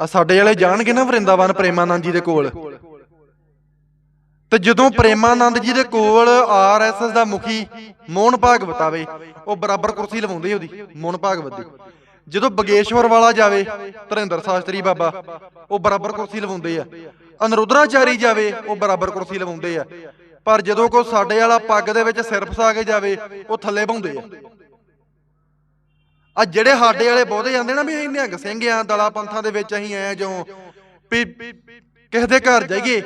ਆ ਸਾਡੇ ਵਾਲੇ ਜਾਣਗੇ ਨਾ ਵਰਿੰਦਾਵਨ ਪ੍ਰੇਮਾਨੰਦ ਜੀ ਦੇ ਕੋਲ। ਤੇ ਜਦੋਂ ਪ੍ਰੇਮਾਨੰਦ ਜੀ ਦੇ ਕੋਲ ਆਰਐਸਐਸ ਦਾ ਮੁਖੀ ਮੋਹਨ ਭਾਗਵਤ ਆਵੇ, ਉਹ ਬਰਾਬਰ ਕੁਰਸੀ ਲਵਾਉਂਦੇ ਉਹਦੀ, ਮੋਹਨ ਭਾਗਵਤ ਦੀ। ਜਦੋਂ ਬਗੇਸ਼ਵਰ ਵਾਲਾ ਜਾਵੇ, ਧਰਿੰਦਰ ਸ਼ਾਸਤਰੀ ਬਾਬਾ, ਉਹ ਬਰਾਬਰ ਕੁਰਸੀ ਲਵਾਉਂਦੇ ਆ। ਅਨਰੁਦਰਾਚਾਰੀ ਜਾਵੇ, ਉਹ ਬਰਾਬਰ ਕੁਰਸੀ ਲਵਾਉਂਦੇ ਆ। ਪਰ ਜਦੋਂ ਕੋ ਸਾਡੇ ਵਾਲਾ ਪੱਗ ਦੇ ਵਿੱਚ ਸਿਰ ਫਸਾ ਕੇ ਜਾਵੇ, ਉਹ ਥੱਲੇ ਪਾਉਂਦੇ ਆ। ਆ ਜਿਹੜੇ ਸਾਡੇ ਵਾਲੇ ਬਹੁਤੇ ਜਾਂਦੇ ਨਾ ਵੀ ਅਸੀਂ ਨਿਹੰਗ ਸਿੰਘ ਆ, ਦਲਾ ਪੰਥਾਂ ਦੇ ਵਿੱਚ ਅਸੀਂ ਆਏ ਜੋ ਵੀ ਕਿਸੇ ਦੇ ਘਰ ਜਾਈਏ,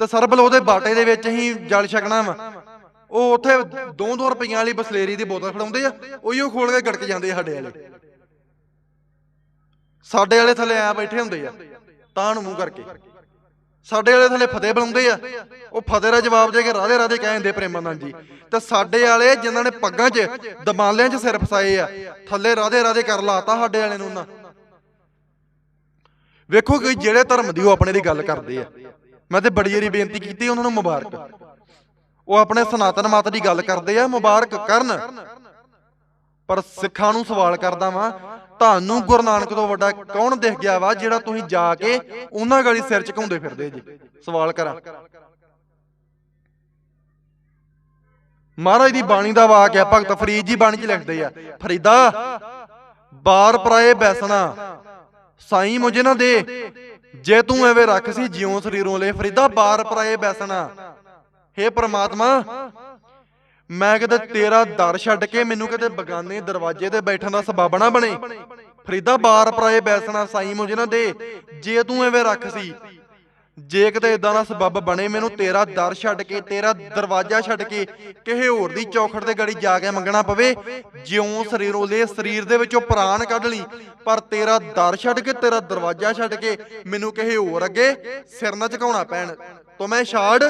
ਤੇ ਸਰਬਲ ਉਹਦੇ ਬਾਟੇ ਦੇ ਵਿੱਚ ਅਸੀਂ ਜਲ ਛਕਣਾ ਵਾ। ਉਹ ਉੱਥੇ 2-2 ਰੁਪਈਆਂ ਵਾਲੀ ਬਸਲੇਰੀ ਦੀ ਬੋਤਲ ਫੜਾਉਂਦੇ ਆ, ਉਹੀਓ ਖੋਲ ਕੇ ਗੜਕ ਜਾਂਦੇ ਆ ਸਾਡੇ ਵਾਲੇ। ਸਾਡੇ ਵਾਲੇ ਥੱਲੇ ਆ ਬੈਠੇ ਹੁੰਦੇ ਆ, ਤਾਂ ਨੂੰ ਮੂੰਹ ਕਰਕੇ। ਸਾਡੇ ਵਾਲੇ ਥੱਲੇ ਫਤਿਹ ਬੁਲਾਉਂਦੇ ਆ। ਉਹ ਫਤਿਹ ਦਾ ਜਵਾਬ ਦੇ ਕੇ ਰਾਧੇ ਰਾਧੇ ਕਹਿੰਦੇ ਪ੍ਰੇਮਾਨੰਦ ਜੀ। ਤੇ ਸਾਡੇ ਵਾਲੇ ਜਿਨ੍ਹਾਂ ਨੇ ਪੱਗਾਂ 'ਚ, ਦਮਾਲਿਆਂ 'ਚ ਸਿਰ ਫਸਾਏ ਆ, ਥੱਲੇ ਰਾਧੇ ਰਾਧੇ ਕਰ ਲਾਤਾ ਸਾਡੇ ਵਾਲੇ ਨੂੰ ਉਹਨਾਂ। ਵੇਖੋ ਕਿ ਜਿਹੜੇ ਧਰਮ ਦੀ ਉਹ ਆਪਣੇ ਦੀ ਗੱਲ ਕਰਦੇ ਆ। ਮੈਂ ਤੇ ਬੜੀ ਵਾਰੀ ਬੇਨਤੀ ਕੀਤੀ ਉਹਨਾਂ ਨੂੰ ਮੁਬਾਰਕ। ਉਹ ਆਪਣੇ ਸਨਾਤਨ ਮਤ ਦੀ ਗੱਲ ਕਰਦੇ ਆ, ਮੁਬਾਰਕ ਕਰਨ। ਪਰ ਸਿੱਖਾਂ ਨੂੰ ਸਵਾਲ ਕਰਦਾ ਵਾਂ ਤੁਹਾਨੂੰ ਗੁਰੂ ਨਾਨਕ ਤੋਂ ਵੱਡਾ ਕੌਣ ਦਿਖ ਗਿਆ ਵਾ ਜਿਹੜਾ ਤੁਸੀਂ ਜਾ ਕੇ ਉਹਨਾਂ ਗਾਲੀ ਸਿਰ ਝੁਕਾਉਂਦੇ ਫਿਰਦੇ ਜੀ? ਸਵਾਲ ਕਰਾਂ। ਮਹਾਰਾਜ ਦੀ ਬਾਣੀ ਦਾ ਵਾਕ ਹੈ, ਭਗਤ ਫਰੀਦ ਜੀ ਬਾਣੀ 'ਚ ਲਿਖਦੇ ਆ, ਫਰੀਦਾ, ਬਾਰ ਪਰਾਏ ਬੈਸਣਾ, ਸਾਈਂ ਮੁਝੇ ਨਾ ਦੇ, ਜੇ ਤੂੰ ਐਵੇਂ ਰੱਖ ਸੀ ਜਿਉਂ ਸਰੀਰੋਂ ਲੈ, ਫਰੀਦਾ, ਬਾਰ ਪਰਾਏ ਬੈਸਣਾ। ਹੇ ਪ੍ਰਮਾਤਮਾ ਮੈਂ ਕਿਤੇ ਤੇਰਾ ਦਰ ਛੱਡ ਕੇ ਮੈਨੂੰ ਕਿਤੇ ਬਗਾਨੇ ਦਰਵਾਜ਼ੇ ਤੇ ਬੈਠਣ ਦਾ ਸਬਬ ਨਾ ਬਣੇ। ਫਰੀਦਾ ਬਾਰ ਪਰਾਏ ਬੈਸਣਾ ਸਾਈਂ ਮੁਝੇ ਨਾ ਦੇ। ਜੇ ਤੂੰ ਐਵੇਂ ਰੱਖ ਸੀ, ਜੇ ਕਿਤੇ ਇਦਾਂ ਦਾ ਸਬਬ ਬਣੇ, ਮੈਨੂੰ ਤੇਰਾ ਦਰ ਛੱਡ ਕੇ, ਤੇਰਾ ਦਰਵਾਜ਼ਾ ਛੱਡ ਕੇ ਕਿਸੇ ਹੋਰ ਦੀ ਚੌਖੜ ਤੇ ਗੜੀ ਜਾ ਕੇ ਮੰਗਣਾ ਪਵੇ। ਜਿਉਂ ਸਰੀਰੋਂ ਲੈ ਸਰੀਰ ਦੇ ਵਿੱਚੋਂ ਪ੍ਰਾਣ ਕੱਢ ਲਈ, ਪਰ ਤੇਰਾ ਦਰ ਛੱਡ ਕੇ, ਤੇਰਾ ਦਰਵਾਜ਼ਾ ਛੱਡ ਕੇ ਮੈਨੂੰ ਕਿਸੇ ਹੋਰ ਅੱਗੇ ਸਿਰ ਨਾ ਝੁਕਾਉਣਾ ਪੈਣ। ਤੋ ਮੈਂ ਛਾੜ।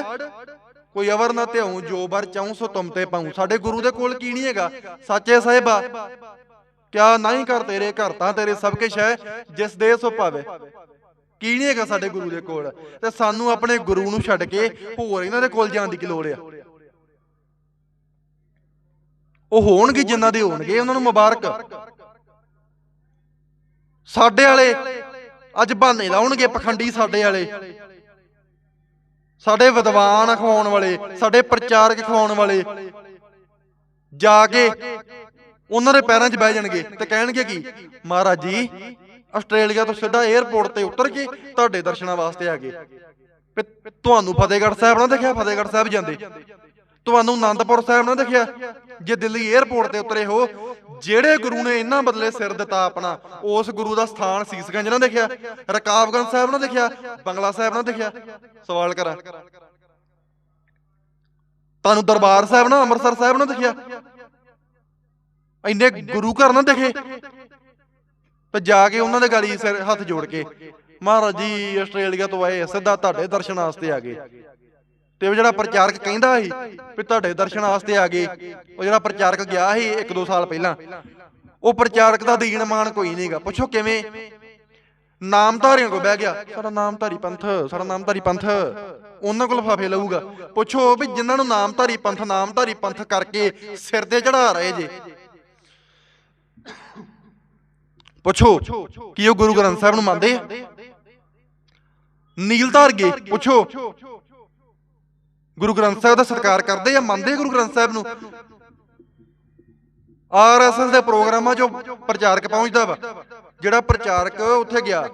ਕੋਈ ਅਵਰ ਨਾ ਧਿਆਉ, ਜੋ ਬਰ ਚਾਹੂੰ ਸੋ ਤੁਮ ਤੇ ਪਾਉ। ਸਾਡੇ ਗੁਰੂ ਦੇ ਕੋਲ ਕੀ ਨਹੀਂ ਹੈਗਾ? ਸੱਚੇ ਸਾਹਿਬਾ, ਕਿਆ ਨਹੀਂ ਕਰ ਤੇਰੇ ਘਰ ਤਾਂ ਤੇਰੇ ਸਭ ਕੁਛ ਹੈ, ਜਿਸ ਦੇ ਸੋ ਭਾਵੇ। ਕੀ ਨਹੀਂ ਹੈਗਾ ਸਾਡੇ ਗੁਰੂ ਦੇ ਕੋਲ? ਤੇ ਸਾਨੂੰ ਆਪਣੇ ਗੁਰੂ ਨੂੰ ਛੱਡ ਕੇ ਹੋਰ ਇਹਨਾਂ ਦੇ ਕੋਲ ਜਾਣ ਦੀ ਕੀ ਲੋੜ ਆ? ਉਹ ਹੋਣਗੇ ਜਿਨ੍ਹਾਂ ਦੇ ਹੋਣਗੇ, ਉਹਨਾਂ ਨੂੰ ਮੁਬਾਰਕ। ਸਾਡੇ ਵਾਲੇ ਅੱਜ ਬਹਾਨੇ ਲਾਉਣਗੇ ਪਖੰਡੀ ਸਾਡੇ ਵਾਲੇ। ਸਾਡੇ ਵਿਦਵਾਨ ਖਵਾਉਣ ਵਾਲੇ, ਸਾਡੇ ਪ੍ਰਚਾਰਕ ਖਵਾਉਣ ਵਾਲੇ ਜਾ ਕੇ ਉਹਨਾਂ ਦੇ ਪੈਰਾਂ 'ਚ ਬਹਿ ਜਾਣਗੇ ਤੇ ਕਹਿਣਗੇ ਕੀ, ਮਹਾਰਾਜ ਜੀ, ਆਸਟ੍ਰੇਲੀਆ ਤੋਂ ਸਿੱਧਾ 에ਅਰਪੋਰਟ ਤੇ ਉਤਰ ਕੇ ਤੁਹਾਡੇ ਦਰਸ਼ਨਾਂ ਵਾਸਤੇ ਆ ਗਏ। ਤੁਹਾਨੂੰ ਫਤਿਹਗੜ੍ਹ ਸਾਹਿਬ ਨਾ ਦੇਖਿਆ, ਫਤਿਹਗੜ੍ਹ ਸਾਹਿਬ ਜਾਂਦੇ। ਤੁਹਾਨੂੰ ਆਨੰਦਪੁਰ ਸਾਹਿਬ ਨਾ ਦੇਖਿਆ? ਜੇ ਦਿੱਲੀ 에ਅਰਪੋਰਟ ਤੇ ਉਤਰੇ ਹੋ, ਜਿਹੜੇ ਗੁਰੂ ਨੇ ਇਹਨਾਂ ਬਦਲੇ ਸਿਰ ਦਿੱਤਾ ਆਪਣਾ, ਉਸ ਗੁਰੂ ਦਾ ਸਥਾਨ ਸੀਸਗੰਜ ਨਾ ਦੇਖਿਆ? ਰਕਾਬਗੰਜ ਸਾਹਿਬ ਨਾ ਦੇਖਿਆ? ਬੰਗਲਾ ਸਾਹਿਬ ਨਾ ਦੇਖਿਆ? ਸਵਾਲ ਕਰਾਂ। ਤੁਹਾਨੂੰ ਦਰਬਾਰ ਸਾਹਿਬ ਨਾ ਅੰਮ੍ਰਿਤਸਰ ਸਾਹਿਬ ਨਾ ਦਿਖਿਆ? ਇੰਨੇ ਗੁਰੂ ਘਰ ਨਾ ਦਿਖੇ। ਤੇ ਜਾ ਕੇ ਉਹਨਾਂ ਦੇ ਗਾਲੀ ਸਿਰ ਹੱਥ ਜੋੜ ਕੇ, ਮਹਾਰਾਜ ਜੀ, ਆਸਟ੍ਰੇਲੀਆ ਤੋਂ ਆਏ ਸਿੱਧਾ ਤੁਹਾਡੇ ਦਰਸ਼ਨ ਵਾਸਤੇ ਆ ਗਏ। ਤੇ ਉਹ ਜਿਹੜਾ ਪ੍ਰਚਾਰਕ ਕਹਿੰਦਾ ਸੀ ਵੀ ਤੁਹਾਡੇ ਦਰਸ਼ਨ ਵਾਸਤੇ ਆ ਗਏ ਉਹ ਜਿਹੜਾ ਪ੍ਰਚਾਰਕ ਗਿਆ ਸੀ 1-2 ਸਾਲ ਪਹਿਲਾਂ ਉਹ ਪ੍ਰਚਾਰਕ ਦਾ ਦੀਨ ਮਾਨ ਕੋਈ ਨਹੀਂਗਾ। ਪੁੱਛੋ ਕਿਵੇਂ ਨਾਮਧਾਰੀਆਂ ਕੋ ਬਹਿ ਗਿਆ। ਸਾਡਾ ਨਾਮਧਾਰੀ ਪੰਥ ਸਾਡਾ ਨਾਮਧਾਰੀ ਪੰਥ। ਉਹਨਾਂ ਕੋਲ ਫਾਫੇ ਲਊਗਾ। ਪੁੱਛੋ ਵੀ ਜਿਨ੍ਹਾਂ ਨੂੰ ਨਾਮਧਾਰੀ ਪੰਥ ਨਾਮਧਾਰੀ ਪੰਥ ਕਰਕੇ ਸਿਰ ਤੇ ਚੜਾ ਰਹੇ ਜੇ। ਪੁੱਛੋ ਕੀ ਉਹ ਗੁਰੂ ਗ੍ਰੰਥ ਸਾਹਿਬ ਨੂੰ ਮੰਨਦੇ ਆ? ਨੀਲ ਧਾਰ ਗਏ। ਪੁੱਛੋ। ਗੁਰੂ ਗ੍ਰੰਥ ਸਾਹਿਬ ਦਾ ਸਤਿਕਾਰ ਕਰਦੇ ਆ ਮੰਨਦੇ ਗੁਰੂ ਗ੍ਰੰਥ ਸਾਹਿਬ ਨੂੰ? ਆਰਐਸਐਸ ਦੇ ਪ੍ਰੋਗਰਾਮਾਂ 'ਚੋਂ ਪ੍ਰਚਾਰਕ ਪਹੁੰਚਦਾ ਵਾ। ਜਿਹੜਾ ਪ੍ਰਚਾਰਕ ਉੱਥੇ ਗਿਆ।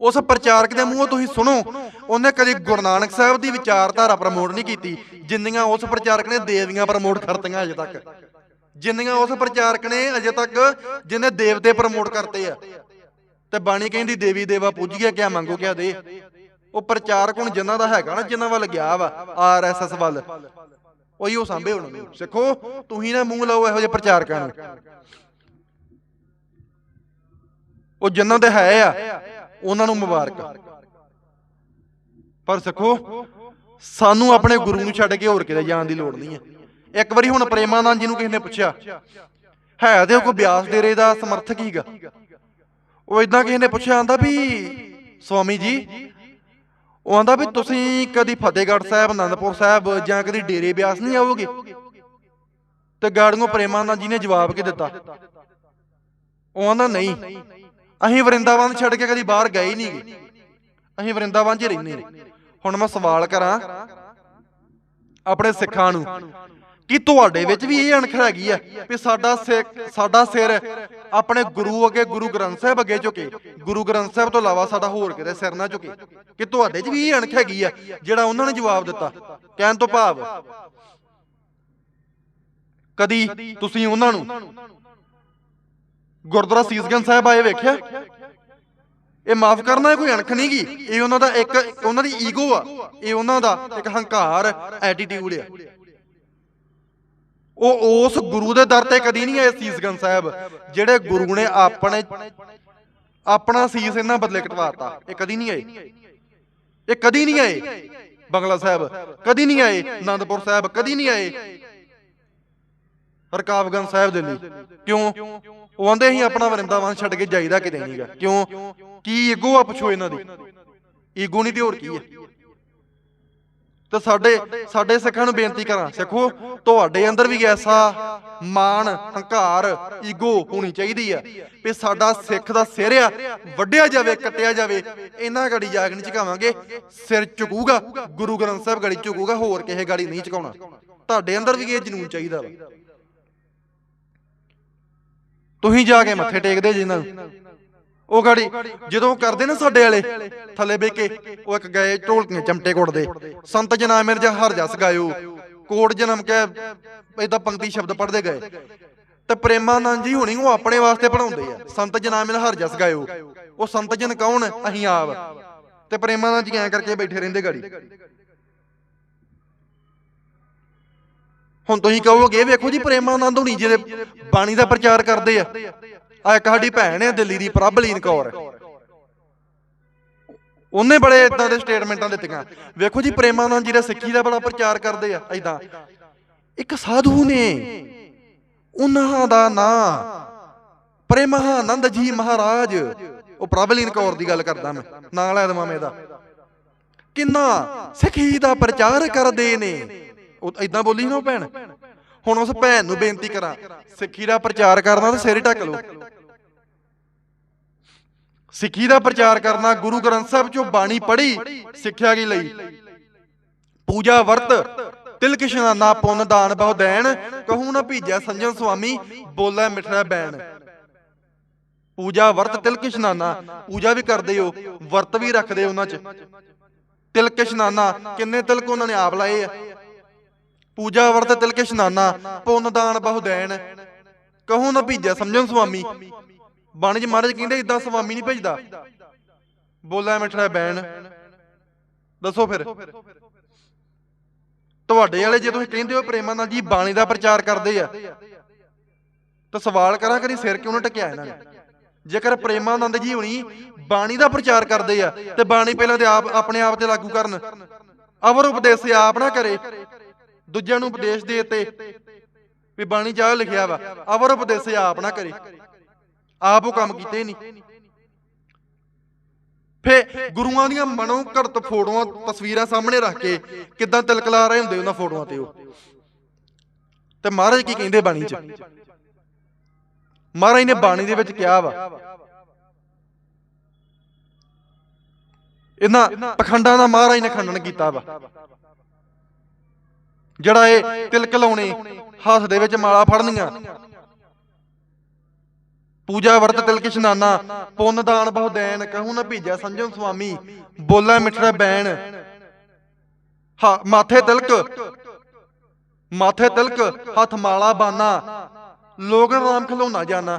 ਉਸ ਪ੍ਰਚਾਰਕ ਦੇ ਮੂੰਹੋਂ ਤੁਸੀਂ ਸੁਣੋ, ਉਹਨੇ ਕਦੀ ਗੁਰੂ ਨਾਨਕ ਸਾਹਿਬ ਦੀ ਵਿਚਾਰਧਾਰਾ ਪ੍ਰਮੋਟ ਨਹੀਂ ਕੀਤੀ, ਜਿੰਨੀਆਂ ਉਸ ਪ੍ਰਚਾਰਕ ਨੇ ਦੇਵੀਆਂ ਪ੍ਰਮੋਟ ਕਰਤੀਆਂ ਅਜੇ ਤੱਕ। ਜਿੰਨੀਆਂ ਉਸ ਪ੍ਰਚਾਰਕ ਨੇ ਅਜੇ ਤੱਕ ਜਿਹਨੇ ਦੇਵਤੇ ਪ੍ਰਮੋਟ ਕਰਤੇ ਆ। ਤੇ ਬਾਣੀ ਕਹਿੰਦੀ, ਦੇਵੀ ਦੇਵਾ ਪੁੱਜੀਏ, ਕਿਆ ਮੰਗੋ, ਕਿਆ ਦੇ। ਉਹ ਪ੍ਰਚਾਰਕ ਹੁਣ ਜਿਨ੍ਹਾਂ ਦਾ ਹੈਗਾ ਨਾ, ਜਿਨ੍ਹਾਂ ਵੱਲ ਗਿਆ ਵਾ ਆਰਐਸਐਸ ਵੱਲ। ਉਹੀ ਉਹ ਸਾਂਭੇ ਉਹਨਾਂ ਨੂੰ ਸਿੱਖੋ, ਤੁਸੀਂ ਨਾ ਮੂੰਹ ਲਾਓ ਇਹੋ ਜਿਹੇ ਪ੍ਰਚਾਰਕਾਂ ਨੂੰ ਉਹ ਜਿਨ੍ਹਾਂ ਦੇ ਹੈ ਆ, ਉਹਨਾਂ ਨੂੰ ਮੁਬਾਰਕ। ਪਰ ਸਿੱਖੋ, ਸਾਨੂੰ ਆਪਣੇ ਗੁਰੂ ਨੂੰ ਛੱਡ ਕੇ ਹੋਰ ਕਿਤੇ ਜਾਣ ਦੀ ਲੋੜ ਨਹੀਂ ਹੈ ਇੱਕ ਵਾਰੀ ਹੁਣ ਪ੍ਰੇਮਾਨੰਦ ਜੀ ਨੂੰ ਕਿਸੇ ਨੇ ਪੁੱਛਿਆ, ਹੈ ਤੇ ਉਹ ਕੋ ਬਿਆਸ ਡੇਰੇ ਦਾ ਸਮਰਥਕ ਹੀਗਾ? ਉਹ ਇਦਾਂ ਕਿਸੇ ਨੇ ਪੁੱਛਿਆ ਆਂਦਾ ਵੀ, ਸਵਾਮੀ ਜੀ ਉਹ ਆਂਦਾ ਵੀ ਤੁਸੀਂ ਕਦੀ ਫਤਿਹਗੜ੍ਹ ਸਾਹਿਬ ਆਨੰਦਪੁਰ ਸਾਹਿਬ ਜਾਂ ਕਦੀ ਡੇਰੇ ਬਿਆਸ ਨਹੀਂ ਆਓਗੇ ਤੇ ਗਾੜੀਆਂ ਪ੍ਰੇਮਾਨੰਦ ਜੀ ਨੇ ਜਵਾਬ ਕੀ ਦਿੱਤਾ? ਉਹ ਆਂਦਾ ਨਹੀਂ। ਅਸੀਂ ਵਰਿੰਦਾਵਨ ਛੱਡ ਕੇ ਕਦੀ ਬਾਹਰ ਗਏ ਨਹੀਂ ਗੇ ਅਸੀਂ ਵਰਿੰਦਾਵਨ 'ਚ ਹੀ ਰਹਿੰਦੇ ਨੇ ਹੁਣ ਮੈਂ ਸਵਾਲ ਕਰਾਂ ਆਪਣੇ ਸਿੱਖਾਂ ਨੂੰ। ਕਿ ਤੁਹਾਡੇ ਵਿੱਚ ਵੀ ਇਹ ਅਣਖ ਹੈਗੀ ਆ ਵੀ ਸਾਡਾ ਸਾਡਾ ਸਿਰ ਆਪਣੇ ਗੁਰੂ ਅੱਗੇ ਗੁਰੂ ਗ੍ਰੰਥ ਸਾਹਿਬ ਅੱਗੇ ਝੁਕੇ। ਗੁਰੂ ਗ੍ਰੰਥ ਸਾਹਿਬ ਤੋਂ ਇਲਾਵਾ ਸਾਡਾ ਹੋਰ ਕਿਤੇ ਸਿਰ ਨਾ ਝੁਕੇ। ਕਿ ਤੁਹਾਡੇ 'ਚ ਵੀ ਇਹ ਅਣਖ ਹੈਗੀ ਆ ਜਿਹੜਾ ਉਹਨਾਂ ਨੇ ਜਵਾਬ ਦਿੱਤਾ। ਕਹਿਣ ਤੋਂ ਭਾਵ ਕਦੀ ਤੁਸੀਂ ਉਹਨਾਂ ਨੂੰ ਗੁਰਦੁਆਰਾ ਸੀਸਗੰਜ ਸਾਹਿਬ ਆਏ ਵੇਖਿਆ? ਇਹ ਮਾਫ ਕਰਨਾ ਕੋਈ ਅਣਖ ਨਹੀਂ ਗੀ ਇਹ ਉਹਨਾਂ ਦਾ ਇੱਕ ਉਹਨਾਂ ਦੀ ਈਗੋ ਆ। ਇਹ ਉਹਨਾਂ ਦਾ ਇੱਕ ਹੰਕਾਰ ਐਟੀਟਿਊਡ ਆ। ਉਹ ਉਸ ਗੁਰੂ ਦੇ ਦਰ ਤੇ ਕਦੀ ਨਹੀਂ ਆਏ ਸੀਸਗੰਜ ਸਾਹਿਬ, ਜਿਹੜੇ ਗੁਰੂ ਨੇ ਆਪਣੇ ਆਪਣਾ ਸੀਸ ਇਹਨਾਂ ਬਦਲੇ ਕਟਵਾਤਾ। ਇਹ ਕਦੀ ਨਹੀਂ ਆਏ। ਇਹ ਕਦੀ ਨਹੀਂ ਆਏ। ਬੰਗਲਾ ਸਾਹਿਬ, ਕਦੀ ਨਹੀਂ ਆਏ। ਆਨੰਦਪੁਰ ਸਾਹਿਬ, ਕਦੀ ਨਹੀਂ ਆਏ। ਰਕਾਬਗੰਜ ਸਾਹਿਬ ਦੇ ਲਈ। ਕਿਉਂ? ਉਹ ਆਂਦੇ ਅਸੀਂ ਆਪਣਾ ਵਰਿੰਦਾਵਨ ਛੱਡ ਕੇ ਜਾਈਦਾ ਕਿਤੇ ਨਹੀਂਗਾ ਕਿਉਂ? ਕੀ ਈਗੋ ਆ ਪੁੱਛੋ ਇਹਨਾਂ ਦੀ? ਈਗੋ ਨਹੀਂ ਤੇ ਹੋਰ ਕੀ ਹੈ ਤੇ ਸਾਡੇ ਸਾਡੇ ਸਿੱਖਾਂ ਨੂੰ ਬੇਨਤੀ ਕਰਾਂ, ਸਿੱਖੋ, ਤੁਹਾਡੇ ਅੰਦਰ ਵੀ ਐਸਾ ਮਾਣ, ਹੰਕਾਰ, ਈਗੋ ਹੋਣੀ ਚਾਹੀਦੀ ਆ ਵੀ ਸਾਡਾ ਸਿੱਖ ਦਾ ਸਿਰ ਆ, ਵੱਢਿਆ ਜਾਵੇ, ਕੱਟਿਆ ਜਾਵੇ, ਇਹਨਾਂ ਗੜੀ ਜਾ ਕੇ ਨਹੀਂ ਝੁਕਾਵਾਂਗੇ, ਸਿਰ ਝੁਕੂਗਾ, ਗੁਰੂ ਗ੍ਰੰਥ ਸਾਹਿਬ ਗੜੀ ਝੁਕੂਗਾ, ਹੋਰ ਕਿਸੇ ਗੜੀ ਨਹੀਂ ਝੁਕਾਉਣਾ। ਤੁਹਾਡੇ ਅੰਦਰ ਵੀ ਇਹ ਜਨੂਨ ਚਾਹੀਦਾ ਵਾ। ਤੁਸੀਂ ਜਾ ਕੇ ਮੱਥੇ ਟੇਕਦੇ ਜੀ ਇਹਨਾਂ ਨੂੰ। ਉਹ ਗਾੜੀ ਜਦੋਂ ਕਰਦੇ ਨਾ ਸਾਡੇ ਵਾਲੇ, ਥੱਲੇ ਬਹਿ ਕੇ, ਉਹ ਇੱਕ ਗਏ ਢੋਲਕੀਆਂ ਚਮਟੇ ਕੁੱਟਦੇ। ਸੰਤ ਜਨਾ ਮਿਰਜ਼ਾ ਹਰ ਜਸ ਗਾਇਓ। ਕੋਟ ਜਨਮ ਕੇ ਇਦਾਂ ਪੰਕਤੀ ਸ਼ਬਦ ਪੜ੍ਹਦੇ ਗਏ। ਤੇ ਪ੍ਰੇਮਾਨੰਦ ਜੀ ਹੁਣੀ ਉਹ ਆਪਣੇ ਵਾਸਤੇ ਪੜਾਉਂਦੇ ਆ। ਸੰਤ ਜਨਾ ਮਿਲ ਹਰ ਜਸ ਗਾਇਓ। ਉਹ ਸੰਤ ਜਨ ਕੌਣ? ਅਸੀਂ ਆਪ। ਤੇ ਪ੍ਰੇਮਾਨੰਦ ਜੀ ਐਂ ਕਰਕੇ ਬੈਠੇ ਰਹਿੰਦੇ ਗਾੜੀ। ਹੁਣ ਤੁਸੀਂ ਕਹੋਗੇ ਵੇਖੋ ਜੀ, ਪ੍ਰੇਮਾਨੰਦ ਹੁਣੀ ਜਿਹਦੇ ਬਾਣੀ ਦਾ ਪ੍ਰਚਾਰ ਕਰਦੇ ਆ। ਆ ਇੱਕ ਸਾਡੀ ਭੈਣ ਹੈ ਦਿੱਲੀ ਦੀ, ਪ੍ਰਭਲੀਨ ਕੌਰ। ਉਹਨੇ ਬੜੇ ਇਦਾਂ ਦੇ ਸਟੇਟਮੈਂਟਾਂ ਦਿੱਤੀਆਂ। ਵੇਖੋ ਜੀ, ਪ੍ਰੇਮਾਨੰਦ ਜੀ ਦਾ ਸਿੱਖੀ ਦਾ ਬੜਾ ਪ੍ਰਚਾਰ ਕਰਦੇ ਆ ਇਦਾਂ ਇੱਕ ਸਾਧੂ ਨੇ, ਉਹਨਾਂ ਦਾ ਨਾਂ ਪ੍ਰੇਮਾਨੰਦ ਜੀ ਮਹਾਰਾਜ। ਉਹ ਪ੍ਰਭਲੀਨ ਕੌਰ ਦੀ ਗੱਲ ਕਰਦਾ ਮੈਂ, ਨਾਂ ਲੈ ਦਵਾਂ ਮੈਂ ਇਹਦਾ। ਕਿੰਨਾ ਸਿੱਖੀ ਦਾ ਪ੍ਰਚਾਰ ਕਰਦੇ ਨੇ। ਉਹ ਇਦਾਂ ਬੋਲੀ ਨਾ ਉਹ ਭੈਣ। ਹੁਣ ਉਸ ਭੈਣ ਨੂੰ ਬੇਨਤੀ ਕਰਾਂ, ਸਿੱਖੀ ਦਾ ਪ੍ਰਚਾਰ ਕਰਨਾ ਤਾਂ ਸਿਰ ਹੀ ਢੱਕ ਲਓ। ਸਿੱਖੀ ਦਾ ਪ੍ਰਚਾਰ ਕਰਨਾ ਗੁਰੂ ਗ੍ਰੰਥ ਸਾਹਿਬ ਚੋਂ ਬਾਣੀ ਪੜ੍ਹੀ, ਸਿੱਖਿਆ ਕੀ ਲਈ? ਪੂਜਾ ਵਰਤ ਤਿਲਕ ਇਸ਼ਨਾਨਾ ਪੁੰਨ ਦਾਨ ਬਹੁ ਦੇਣ, ਕਹੂ ਨਾ ਭੀਜੈ ਸੰਜਨ ਸੁਆਮੀ, ਬੋਲੇ ਮਿਠੜਾ ਬੈਣ। ਪੂਜਾ ਵਰਤ ਤਿਲਕ ਇਸ਼ਨਾਨਾ ਪੂਜਾ ਵੀ ਕਰਦੇ ਹੋ, ਵਰਤ ਵੀ ਰੱਖਦੇ ਉਹਨਾਂ 'ਚ। ਤਿਲਕ ਇਸ਼ਨਾਨਾ ਕਿੰਨੇ ਤਿਲਕ ਉਹਨਾਂ ਨੇ ਆਪ ਲਾਏ ਆ? ਪੂਜਾ ਵਰਤ ਤਿਲਕ ਇਸ਼ਨਾਨਾ, ਪੁੰਨ ਦਾਨ ਬਹੁ ਦੇਣ। ਕਹੂ ਨਾ ਭੀਜੈ ਸਮਝਣ ਸੁਆਮੀ। ਬਾਣੀ ਚ ਮਹਾਰਾਜ ਕਹਿੰਦੇ ਇਦਾਂ ਸੁਆਮੀ ਨਹੀਂ ਭੇਜਦਾ। ਬੋਲਾ ਮਿੱਠੜਾ ਬੈਣ ਦੱਸੋ ਫਿਰ। ਤੁਹਾਡੇ ਵਾਲੇ ਜੇ ਤੁਸੀਂ ਕਹਿੰਦੇ ਹੋ, ਪ੍ਰੇਮਾਨੰਦ ਜੀ ਬਾਣੀ ਦਾ ਪ੍ਰਚਾਰ ਕਰਦੇ ਆ, ਤਾਂ ਸਵਾਲ ਕਰਾਂ ਕਰੀ ਸਿਰ ਕਿਉਂ ਨਾ ਟਕਿਆ ਇਹਨਾਂ ਨੇ? ਜੇਕਰ ਪ੍ਰੇਮਾਨੰਦ ਜੀ ਹੁਣੀ ਬਾਣੀ ਦਾ ਪ੍ਰਚਾਰ ਕਰਦੇ ਆ, ਤੇ ਬਾਣੀ ਪਹਿਲਾਂ ਤੇ ਆਪ, ਆਪਣੇ ਆਪ ਤੇ ਲਾਗੂ ਕਰਨ। ਅਵਰ ਉਪਦੇਸ਼ ਆਪ ਨਾ ਕਰੇ ਦੂਜਿਆਂ ਨੂੰ ਉਪਦੇਸ਼ ਦੇ ਤੇ ਵੀ ਬਾਣੀ ਚ ਲਿਖਿਆ ਵਾ ਅਵਰ ਉਪਦੇਸ਼ ਆਪ ਨਾ ਕਰੇ। ਆਪ ਉਹ ਕੰਮ ਕੀਤੇ ਨਹੀਂ ਫੇ ਗੁਰੂਆਂ ਦੀਆਂ ਮਨੋਂ ਘੜਤ ਫੋਟੋਆਂ, ਤਸਵੀਰਾਂ ਸਾਹਮਣੇ ਰੱਖ ਕੇ ਕਿਦਾਂ ਤਿਲਕਲਾ ਰਹੇ ਹੁੰਦੇ ਉਹਨਾਂ ਫੋਟੋਆਂ ਤੇ ਉਹ। ਤੇ ਮਹਾਰਾਜ ਕੀ ਕਹਿੰਦੇ ਬਾਣੀ 'ਚ? ਮਹਾਰਾਜ ਨੇ ਬਾਣੀ ਦੇ ਵਿੱਚ ਕਿਹਾ ਵਾ, ਇਹਨਾਂ ਪਖੰਡਾਂ ਦਾ ਮਹਾਰਾਜ ਨੇ ਖੰਡਨ ਕੀਤਾ ਵਾ। ਜਿਹੜਾ ਇਹ ਤਿਲਕ ਲਾਉਣੇ, ਹੱਥ ਦੇ ਵਿੱਚ ਮਾਲਾ ਫੜਨੀਆਂ। ਪੂਜਾ ਵਰਤ ਤਿਲਕ ਇਸ਼ਨਾਨਾ, ਪੁੰਨ ਦਾਨ ਬਹੁ ਦੇਣ, ਕਹੂ ਨਾ ਭੀਜਾ ਸੰਜਮ ਸੁਆਮੀ, ਬੋਲਾ ਮਿੱਠੜਾ ਬੈਣ। ਹਾਂ, ਮਾਥੇ ਤਿਲਕ ਮਾਥੇ ਤਿਲਕ, ਹੱਥ ਮਾਲਾ ਬਾਨਾ, ਲੋਕ ਨਾਮ ਖਲੋਣਾ ਜਾਣਾ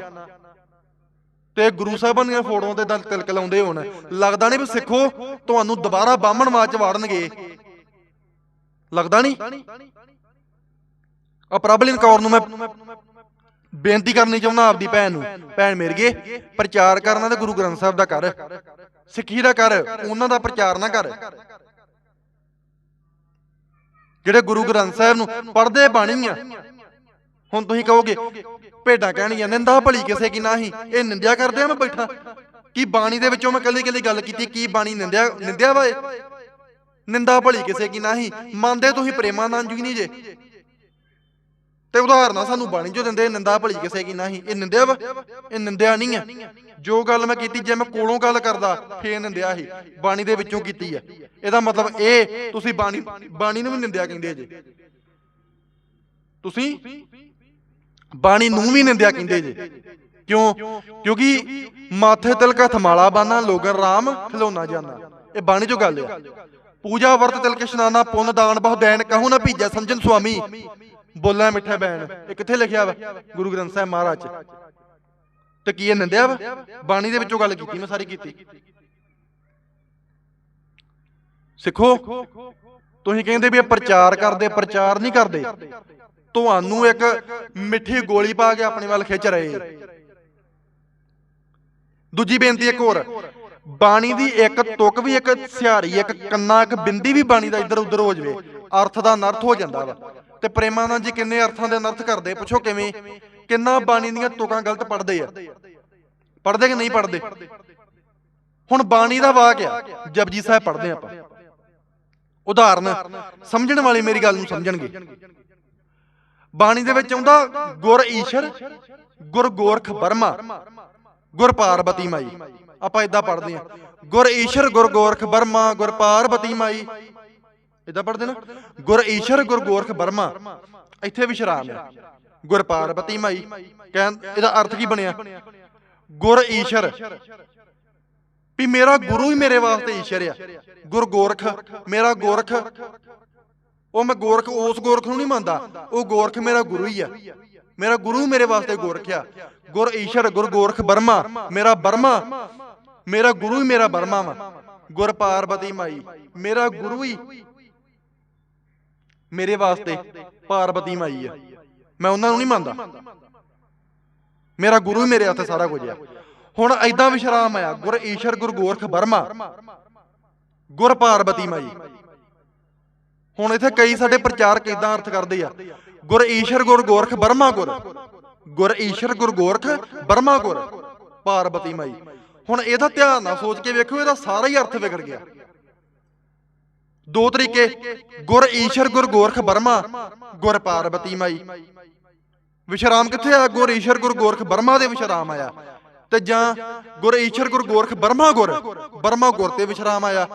ਤੇ ਗੁਰੂ ਸਾਹਿਬਾਂ ਦੀਆਂ ਫੋਟੋਆਂ ਤੇ ਤਿਲਕ ਲਾਉਂਦੇ ਹੋਣ। ਲੱਗਦਾ ਨਹੀਂ ਵੀ ਸਿੱਖੋ, ਤੁਹਾਨੂੰ ਦੁਬਾਰਾ ਬਾਹਮਣ ਮਾਚ ਵਾੜਨਗੇ। ਲੱਗਦਾ ਨਹੀਂ? ਆ ਪ੍ਰਭਲੀਨ ਕੌਰ ਨੂੰ ਮੈਂ ਬੇਨਤੀ ਕਰਨੀ ਚਾਹੁੰਦਾ ਆਪਦੀ ਭੈਣ ਨੂੰ। ਭੈਣ ਮੇਰੀਏ ਪ੍ਰਚਾਰ ਕਰਨਾ ਤੇ ਗੁਰੂ ਗ੍ਰੰਥ ਸਾਹਿਬ ਦਾ ਕਰ। ਸਿੱਖੀ ਦਾ ਕਰ, ਉਹਨਾਂ ਦਾ ਪ੍ਰਚਾਰ ਨਾ ਕਰ। ਜਿਹੜੇ ਗੁਰੂ ਗ੍ਰੰਥ ਸਾਹਿਬ ਨੂੰ ਪੜ੍ਹਦੇ ਬਾਣੀ ਆ, ਹੁਣ ਤੁਸੀਂ ਕਹੋਗੇ, ਭੇਡਾਂ ਕਹਿਣਗੀਆਂ ਨਿੰਦਾ ਭਲੀ ਕਿਸੇ ਕੀ ਨਹੀਂ, ਇਹ ਨਿੰਦਿਆ ਕਰਦੇ ਆ ਮੈਂ ਬੈਠਾ। ਕੀ ਬਾਣੀ ਦੇ ਵਿੱਚੋਂ ਮੈਂ ਕੱਲੀ ਕੱਲੀ ਗੱਲ ਕੀਤੀ, ਕੀ ਬਾਣੀ ਨਿੰਦਿਆ ਨਿੰਦਿਆ ਵਾ ਨਿੰਦਾ ਭਲੀ ਕਿਸੇ ਕੀ ਨਹੀਂ, ਮੰਨਦੇ ਤੁਸੀਂ ਪ੍ਰੇਮਾਨੰਦ ਜੀ ਨਹੀਂ ਜੇ। ਤੇ ਉਦਾਹਰਨਾਂ ਸਾਨੂੰ ਬਾਣੀ ਚੋਂ ਦਿੰਦੇ, ਨਿੰਦਾ ਭਲੀ ਕਿਸੇ ਕੀ ਨਹੀਂ। ਇਹ ਨਿੰਦਿਆ ਵਾ, ਇਹ ਨਿੰਦਿਆ ਨਹੀਂ ਆ। ਜੋ ਗੱਲ ਮੈਂ ਕੀਤੀ, ਜੇ ਮੈਂ ਕੋਲੋਂ ਗੱਲ ਕਰਦਾ, ਫੇਰ ਨਿੰਦਿਆ ਸੀ ਬਾਣੀ ਦੇ ਵਿੱਚੋਂ ਕੀਤੀ ਆ। ਇਹਦਾ ਮਤਲਬ ਇਹ, ਤੁਸੀਂ ਬਾਣੀ ਬਾਣੀ ਨੂੰ ਵੀ ਨਿੰਦਿਆ ਕਹਿੰਦੇ ਜੇ। ਤੁਸੀਂ ਬਾਣੀ ਨੂੰ ਵੀ ਨਿੰਦਿਆ ਕਹਿੰਦੇ ਜੇ। ਕਿਉਂ? ਕਿਉਂਕਿ ਮਾਥੇ ਤਿਲਕ ਥਮਾਲਾ ਬਾਨਾ, ਲੋਗਨ ਰਾਮ ਖਿਲੌਣਾ ਜਾਣਾ ਇਹ ਬਾਣੀ ਚੋਂ ਗੱਲ ਆ। ਪੂਜਾ ਵਰਤ ਤਿਲਕ ਇਸ਼ਨਾਨਾ, ਪੁੰਨ ਦਾਨ ਬਹੁ ਦੈਨ ਕਹੂ ਨਾ ਭੀਜੈ ਸਮਝਨ ਸੁਆਮੀ। ਬੋਲਾਂ ਮਿੱਠਾ ਬੈਣ ਇਹ ਕਿੱਥੇ ਲਿਖਿਆ ਵਾ? ਗੁਰੂ ਗ੍ਰੰਥ ਸਾਹਿਬ ਮਹਾਰਾਜ। ਚ ਤੇ ਕੀ ਇਹ ਨਿੰਦਿਆ ਵਾ? ਬਾਣੀ ਦੇ ਵਿੱਚੋਂ ਗੱਲ ਕੀਤੀ, ਮੈਂ ਸਾਰੀ ਕੀਤੀ। ਸਿੱਖੋ, ਤੁਸੀਂ ਕਹਿੰਦੇ ਵੀ ਇਹ ਪ੍ਰਚਾਰ ਕਰਦੇ, ਪ੍ਰਚਾਰ ਨਹੀਂ ਕਰਦੇ। ਤੁਹਾਨੂੰ ਇੱਕ ਮਿੱਠੀ ਗੋਲੀ ਪਾ ਕੇ ਆਪਣੇ ਵੱਲ ਖਿੱਚ ਰਹੇ। ਦੂਜੀ ਬੇਨਤੀ ਇੱਕ ਹੋਰ ਬਾਣੀ ਦੀ ਇੱਕ ਤੁਕ ਵੀ ਇੱਕ ਸਿਹਾਰੀ, ਇੱਕ ਕੰਨਾ, ਇੱਕ ਬਿੰਦੀ ਵੀ ਬਾਣੀ ਦਾ ਇੱਧਰ ਉੱਧਰ ਹੋ ਜਵੇ। ਅਰਥ ਦਾ ਅਨਰਥ ਹੋ ਜਾਂਦਾ ਵਾ। ਤੇ ਪ੍ਰੇਮਾਨੰਦ ਜੀ ਕਿੰਨੇ ਅਰਥਾਂ ਦੇ ਅਨਰਥ ਕਰਦੇ ਪੁੱਛੋ ਕਿਵੇਂ? ਕਿੰਨਾ ਬਾਣੀ ਦੀਆਂ ਤੁਕਾਂ ਗਲਤ ਪੜਦੇ ਆ? ਪੜਦੇ ਕਿ ਨਹੀਂ ਪੜਦੇ ਹੁਣ ਬਾਣੀ ਦਾ ਵਾਕ ਆ, ਜਪਜੀ ਸਾਹਿਬ ਪੜਦੇ ਆਪਾਂ। ਉਦਾਹਰਨ, ਸਮਝਣ ਵਾਲੇ ਮੇਰੀ ਗੱਲ ਨੂੰ ਸਮਝਣਗੇ। ਬਾਣੀ ਦੇ ਵਿੱਚ ਆਉਂਦਾ, ਗੁਰ ਈਸ਼ਰ, ਗੁਰ ਗੋਰਖ ਬਰਮਾ, ਗੁਰ ਪਾਰਬਤੀ ਮਾਈ। ਆਪਾਂ ਇਦਾਂ ਪੜ੍ਹਦੇ ਆ ਗੁਰ ਈਸ਼ਰ, ਗੁਰ ਗੋਰਖ ਬਰਮਾ, ਗੁਰ ਪਾਰਬਤੀ ਮਾਈ। ਇਦਾਂ ਪੜ੍ਹਦੇ ਨਾ? ਗੁਰ ਈਸ਼ਰ, ਗੁਰ ਗੋਰਖ ਬਰਮਾ। ਇੱਥੇ ਵਿਸ਼ਰਾਮ ਹੈ। ਗੁਰ ਪਾਰਬਤੀ ਮਾਈ। ਕਹਿੰ ਇਹਦਾ ਅਰਥ ਕੀ ਬਣਿਆ? ਗੁਰ ਈਸ਼ਰ। ਵੀ ਮੇਰਾ ਗੁਰੂ ਹੀ ਮੇਰੇ ਵਾਸਤੇ ਈਸ਼ਰ ਆ। ਗੁਰ ਗੋਰਖ, ਮੇਰਾ ਗੋਰਖ। ਉਹ ਮੈਂ ਗੋਰਖ, ਉਸ ਗੋਰਖ ਨੂੰ ਨਹੀਂ ਮੰਨਦਾ। ਉਹ ਗੋਰਖ ਮੇਰਾ ਗੁਰੂ ਹੀ ਆ। ਮੇਰਾ ਗੁਰੂ ਮੇਰੇ ਵਾਸਤੇ ਗੋਰਖ ਆ। ਗੁਰ ਈਸ਼ਰ, ਗੁਰ ਗੋਰਖ ਬਰਮਾ। ਮੇਰਾ ਬਰਮਾ। ਮੇਰਾ ਗੁਰੂ ਹੀ ਮੇਰਾ ਬਰਮਾ ਵਾ। ਗੁਰ ਪਾਰਬਤੀ ਮਾਈ, ਮੇਰਾ ਗੁਰੂ ਹੀ ਮੇਰੇ ਵਾਸਤੇ ਪਾਰਬਤੀ ਮਾਈ ਆ। ਮੈਂ ਉਹਨਾਂ ਨੂੰ ਨਹੀਂ ਮੰਨਦਾ। ਮੇਰਾ ਗੁਰੂ ਹੀ ਮੇਰੇ ਹੱਥ ਸਾਰਾ ਕੁਝ ਆ। ਹੁਣ ਐਦਾਂ ਵਿਸ਼ਰਾਮ ਆਇਆ, ਗੁਰ ਈਸ਼ਰ ਗੁਰ ਗੋਰਖ ਬਰਮਾ ਗੁਰ ਪਾਰਬਤੀ ਮਾਈ। ਹੁਣ ਇੱਥੇ ਕਈ ਸਾਡੇ ਪ੍ਰਚਾਰਕ ਇਦਾਂ ਅਰਥ ਕਰਦੇ ਆ? ਗੁਰ ਈਸ਼ਰ ਗੁਰ ਗੋਰਖ ਬਰਮਾ ਗੁਰ ਗੁਰ ਈਸ਼ਰ ਗੁਰ ਗੋਰਖ ਬਰਮਾ ਗੁਰ, ਪਾਰਬਤੀ ਮਾਈ। ਹੁਣ ਇਹਦਾ ਧਿਆਨ ਨਾਲ ਸੋਚ ਕੇ ਵੇਖੋ, ਇਹਦਾ ਸਾਰਾ ਹੀ ਅਰਥ ਵਿਗੜ ਗਿਆ। ਦੋ ਤਰੀਕੇ, ਗੁਰ ਈਸ਼ਰ, ਗੁਰ ਗੋਰਖ ਬਰਮਾ, ਗੁਰ ਪਾਰਬਤੀ ਮਾਈ। ਵਿਸ਼ਰਾਮ ਕਿੱਥੇ ਆ ਗੁਰ ਈਸ਼ਰ, ਗੁਰ ਗੋਰਖ ਬਰਮਾ ਦੇ ਵਿਸ਼ਰਾਮ ਆਇਆ। ਤੇ ਜਾਂ ਗੁਰ ਈਸ਼ਰ, ਗੁਰ ਗੋਰਖ ਬਰਮਾ ਗੁਰ ਬਰਮਾ ਗੁਰ ਤੇ ਵਿਸ਼ਰਾਮ ਆਇਆ।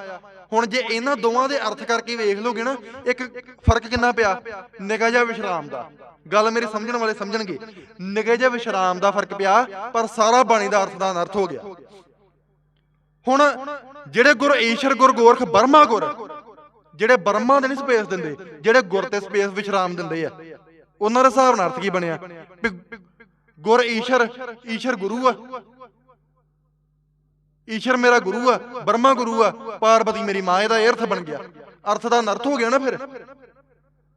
ਹੁਣ ਜੇ ਇਹਨਾਂ ਦੋਵਾਂ ਦੇ ਅਰਥ ਕਰਕੇ ਵੇਖ ਲੋਗੇ ਨਾ, ਇੱਕ ਫ਼ਰਕ ਕਿੰਨਾ ਪਿਆ? ਨਿਗਾ ਜਿਹਾ ਵਿਸ਼ਰਾਮ ਦਾ। ਗੱਲ ਮੇਰੀ ਸਮਝਣ ਵਾਲੇ ਸਮਝਣਗੇ। ਨਿਗਾਹ ਜਿਹਾ ਵਿਸ਼ਰਾਮ ਦਾ ਫ਼ਰਕ ਪਿਆ, ਪਰ ਸਾਰਾ ਬਾਣੀ ਦਾ ਅਰਥ ਦਾ ਅਨਰਥ ਹੋ ਗਿਆ। ਹੁਣ ਜਿਹੜੇ ਗੁਰ ਈਸ਼ਰ, ਗੁਰ ਗੋਰਖ, ਬਰਮਾ ਗੁਰ, ਜਿਹੜੇ ਬਰਮਾ ਦੇ ਨਹੀਂ ਸਪੇਸ ਦਿੰਦੇ, ਜਿਹੜੇ ਗੁਰ ਤੇ ਸਪੇਸ ਵਿਸ਼ਰਾਮ ਦਿੰਦੇ ਆ, ਉਹਨਾਂ ਦੇ ਹਿਸਾਬ ਨਾਲ ਅਰਥ ਕੀ ਬਣਿਆ? ਗੁਰ ਈਸ਼ਰ ਈਸ਼ਰ ਗੁਰੂ ਆ। ਈਸ਼ਰ ਮੇਰਾ ਗੁਰੂ ਆ ਬਰਮਾ ਗੁਰੂ ਆ ਪਾਰਵਤੀ ਮੇਰੀ ਮਾਂ, ਇਹਦਾ ਅਰਥ ਬਣ ਗਿਆ। ਅਰਥ ਦਾ ਅਨਰਥ ਹੋ ਗਿਆ ਨਾ ਫਿਰ।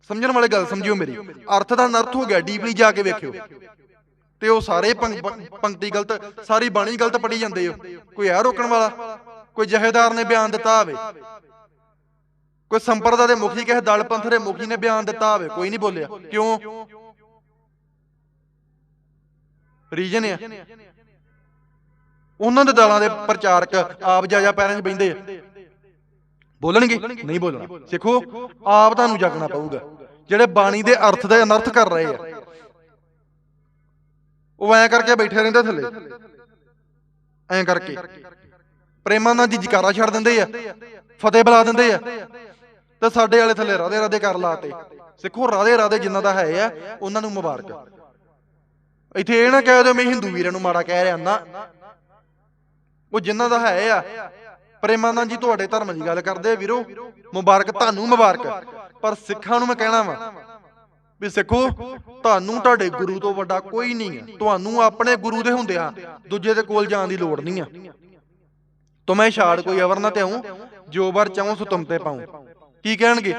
ਸਮਝਣ ਵਾਲੇ ਗੱਲ ਸਮਝਿਓ ਮੇਰੀ। ਅਰਥ ਦਾ ਅਨਰਥ ਹੋ ਗਿਆ, ਡੀਪਲੀ ਜਾ ਕੇ ਵੇਖਿਓ। ਤੇ ਉਹ ਸਾਰੇ ਪੰਕਤੀ ਗਲਤ, ਸਾਰੀ ਬਾਣੀ ਗਲਤ ਪੜੀ ਜਾਂਦੇ ਹੋ। ਕੋਈ ਹੈ ਰੋਕਣ ਵਾਲਾ? ਕੋਈ ਜਹੇਦਾਰ ਨੇ ਬਿਆਨ ਦਿੱਤਾ ਹੋਵੇ। ਕੋਈ ਸੰਪਰਦਾ ਦੇ ਮੁਖੀ, ਕਿਸੇ ਦਲ ਪੰਥ ਦੇ ਮੁਖੀ ਨੇ ਬਿਆਨ ਦਿੱਤਾ ਹੋਵੇ, ਕੋਈ ਨਹੀਂ ਬੋਲਿਆ। ਕਿਉਂ? ਰੀਜਨ ਆ। ਉਹਨਾਂ ਦੇ ਦਲਾਂ ਦੇ ਪ੍ਰਚਾਰਕ ਆਪ ਜਾ ਜਾ ਪੈਰਾਂ 'ਚ ਬੈੰਦੇ ਆ। ਬੋਲਣਗੇ? ਨਹੀਂ ਬੋਲਣਾ। ਸਿੱਖੋ, ਆਪ ਤੁਹਾਨੂੰ ਜਾਗਣਾ ਪਊਗਾ। ਜਿਹੜੇ ਬਾਣੀ ਦੇ ਅਰਥ ਦੇ ਅਨਰਥ ਕਰ ਰਹੇ ਆ। ਉਹ ਐਂ ਕਰਕੇ ਬੈਠੇ ਰਹਿੰਦੇ ਥੱਲੇ। ਐਂ ਕਰਕੇ। ਪ੍ਰੇਮਾਨੰਦ ਜੀ ਜਕਾਰਾ ਛੱਡ ਦਿੰਦੇ ਆ। ਫਤਿਹ ਬੁਲਾ ਦਿੰਦੇ ਆ। ਤੇ ਸਾਡੇ ਵਾਲੇ ਥੱਲੇ ਰਾਦੇ ਰਾਦੇ ਕਰ ਲਾਤੇ ਸਿੱਖੋ ਰਾਦੇ ਰਾਦੇ ਜਿਨ੍ਹਾਂ ਦਾ ਹੈ ਆ, ਉਹਨਾਂ ਨੂੰ ਮੁਬਾਰਕ। ਇੱਥੇ ਇਹ ਨਾ ਕਹਿ ਦਿਓ, ਮੈਂ ਹਿੰਦੂ ਵੀਰਾਂ ਨੂੰ ਮਾੜਾ ਕਹਿ ਰਿਹਾ ਨਾ ਉਹ ਜਿਨ੍ਹਾਂ ਦਾ ਹੈ ਆ। ਪ੍ਰੇਮਾਨੰਦ ਜੀ ਤੁਹਾਡੇ ਧਰਮ ਦੀ ਗੱਲ ਕਰਦੇ ਆ ਵੀਰੋ। ਮੁਬਾਰਕ, ਤੁਹਾਨੂੰ ਮੁਬਾਰਕ। ਪਰ ਸਿੱਖਾਂ ਨੂੰ ਮੈਂ ਕਹਿਣਾ ਵਾ ਵੀ ਸਿੱਖੋ, ਤੁਹਾਨੂੰ ਤੁਹਾਡੇ ਗੁਰੂ ਤੋਂ ਵੱਡਾ ਕੋਈ ਨਹੀਂ ਹੈ। ਤੁਹਾਨੂੰ ਆਪਣੇ ਗੁਰੂ ਦੇ ਹੁੰਦੇ ਆ, ਦੂਜੇ ਦੇ ਕੋਲ ਜਾਣ ਦੀ ਲੋੜ ਨਹੀਂ ਆ। ਤੁਮੇ ਛਾੜ ਕੋਈ ਅਵਰ ਨਾ ਤਿਉ ਜੋ ਵਾਰ ਚਾਹੂੰ ਸੋ ਤੁਮ ਤੇ ਪਾਉ। ਕੀ ਕਹਿਣਗੇ?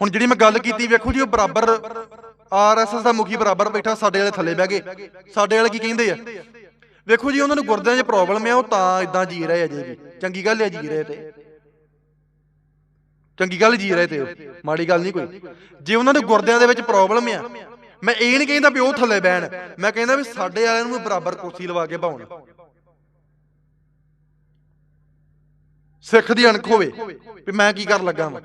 ਹੁਣ ਜਿਹੜੀ ਮੈਂ ਗੱਲ ਕੀਤੀ, ਵੇਖੋ ਜੀ, ਉਹ ਬਰਾਬਰ ਆਰਐਸਐਸ ਦਾ ਮੁਖੀ ਬਰਾਬਰ ਬੈਠਾ, ਸਾਡੇ ਵਾਲੇ ਥੱਲੇ ਬਹਿ ਗਏ। ਸਾਡੇ ਵਾਲੇ ਕੀ ਕਹਿੰਦੇ ਆ? ਵੇਖੋ ਜੀ, ਉਹਨਾਂ ਨੂੰ ਗੁਰਦਿਆਂ 'ਚ ਪ੍ਰੋਬਲਮ ਆ, ਉਹ ਤਾਂ ਇਦਾਂ ਜੀ ਰਹੇ ਅਜੇ ਵੀ ਚੰਗੀ ਗੱਲ ਹੈ ਜੀ ਰਹੇ ਤੇ। ਚੰਗੀ ਗੱਲ ਜੀ ਰਹੇ ਤੇ ਉਹ। ਮਾੜੀ ਗੱਲ ਨਹੀਂ ਕੋਈ। ਜੇ ਉਹਨਾਂ ਦੇ ਗੁਰਦਿਆਂ ਦੇ ਵਿੱਚ ਪ੍ਰੋਬਲਮ ਆ, ਮੈਂ ਇਹ ਨਹੀਂ ਕਹਿੰਦਾ ਵੀ ਉਹ ਥੱਲੇ ਬਹਿਣ। ਮੈਂ ਕਹਿੰਦਾ ਵੀ ਸਾਡੇ ਵਾਲਿਆਂ ਨੂੰ ਵੀ ਬਰਾਬਰ ਕੁਰਸੀ ਲਵਾ ਕੇ ਭਾਉਣ ਸਿੱਖ ਦੀ ਅਣਖ ਹੋਵੇ, ਵੀ ਮੈਂ ਕੀ ਕਰਨ ਲੱਗਾ ਵਾਂ?